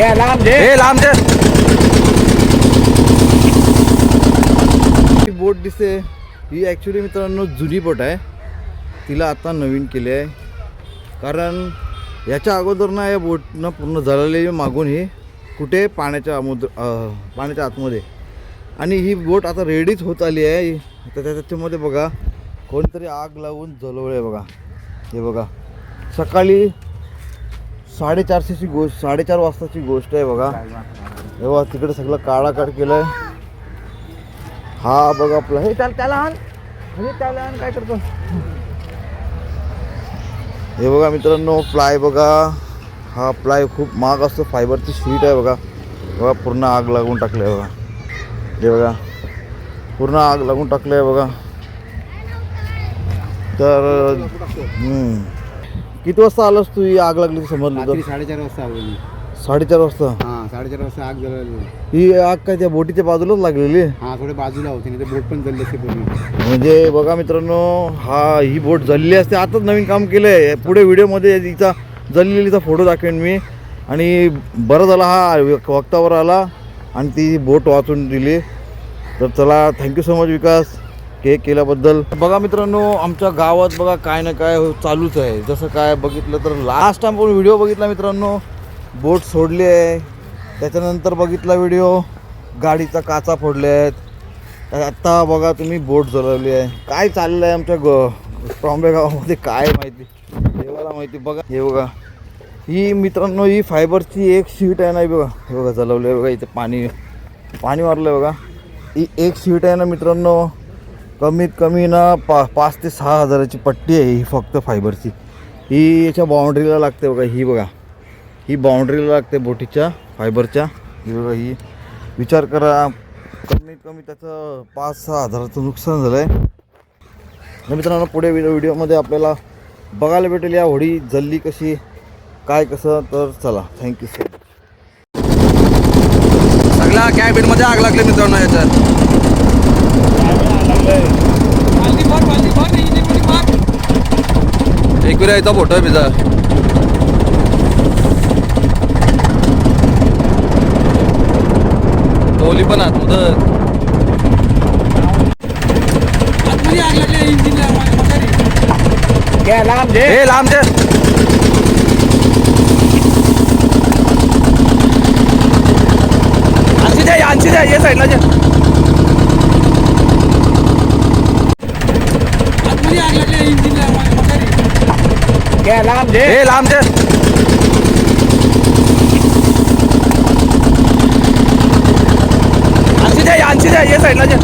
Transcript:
घ्या लांब दे हे लांब दे बोट दिसते. ही ॲक्च्युली मित्रांनो जुनी बोट आहे. तिला आता नवीन केली आहे. कारण याच्या अगोदर ना या बोटनं पूर्ण जळलेली मागून ही कुठे पाण्याच्या अमुद्र अं, पाण्याच्या आतमध्ये. आणि ही बोट आता रेडीच होत आली आहे. तर त्या- त्याच्यामध्ये बघा कोणतरी आग लावून जलवलं आहे बघा. हे बघा. सकाळी साडेचारशेची गोष्ट साडेचार वाजताची गोष्ट आहे बघा. हे बघा तिकडे सगळं काळाकाळ केलं आहे हा बघ आपला हे त्याला त्याला आण. म्हणजे त्याला आण काय करतो? हे बघा मित्रांनो प्लाय बघा. हा प्लाय खूप महाग असतो. फायबरची शीट आहे बघा. बघा पूर्ण आग लागून टाकली आहे बघा. हे बघा. पूर्ण आग लागून टाकली आहे बघा. तर किती वाजता आलास तू? ही आग लागली समजलं रात्री तर साडेचार वाजता आवडली साडेचार वाजता? हा साडेचार वाजता आग जळाली. ही आग काय त्या बोटीच्या बाजूलाच लागलेली? हा थोडे बाजूला होते नाही तर बोट पण जळली असते पूर्ण. म्हणजे बघा मित्रांनो हा ही बोट जळली असते. आताच नवीन काम केलं आहे पुढे व्हिडिओमध्ये हिचा जळलेलीचा फोटो दाखवेन मी. आणि बरं झाला हा वक्तावर आला आणि ती बोट वाचून दिली. तर चला thank you so much Vikas. के केल्याबद्दल बघा मित्रांनो आमच्या गावात बघा काय ना काय चालूच आहे. जसं काय बघितलं तर लास्ट टाइम पण व्हिडिओ बघितला मित्रांनो बोट सोडली आहे. त्याच्यानंतर बघितला व्हिडिओ गाडीचा काचा फोडले आहेत. आत्ता बघा तुम्ही बोट जळवली आहे. काय चाललं आहे आमच्या ग ट्रॉम्बे गावामध्ये काय माहिती? देवाला माहिती बघा. हे बघा. ही मित्रांनो ही फायबरची एक शीट आहे ना बघा. हे बघा जळवली आहे बघा इथे पाणी. पाणी मारलं आहे बघा. ही एक शीट आहे ना मित्रांनो. कमीत कमी ना पा पाच ते सहा हजाराची पट्टी आहे ही फक्त फायबरची. ही याच्या बाउंड्रीला लागते बघा ही बघा. ही बाउंड्रीला लागते बोटीच्या फायबरच्या. ही बघा ही. विचार करा कमीत कमी त्याचं पाच सहा हजाराचं नुकसान झालं आहे मित्रांनो पुढे व्हिडिओमध्ये आपल्याला बघायला भेटेल या होडी जल्ली कशी काय कसं तर चला. थँक्यू सो सगळ्या कॅबिनमध्ये आग लागली मित्रांनो याच्यात. एक वेळा याचा फोटो आहे बिजा टोली पण आतमध्ये घ्या लांब दे हे लांब दे. द्या द्या ये साईडला द्या घ्या लांब दे हे लांब दे. आणशी द्या आणशी द्या ये साईडला द्या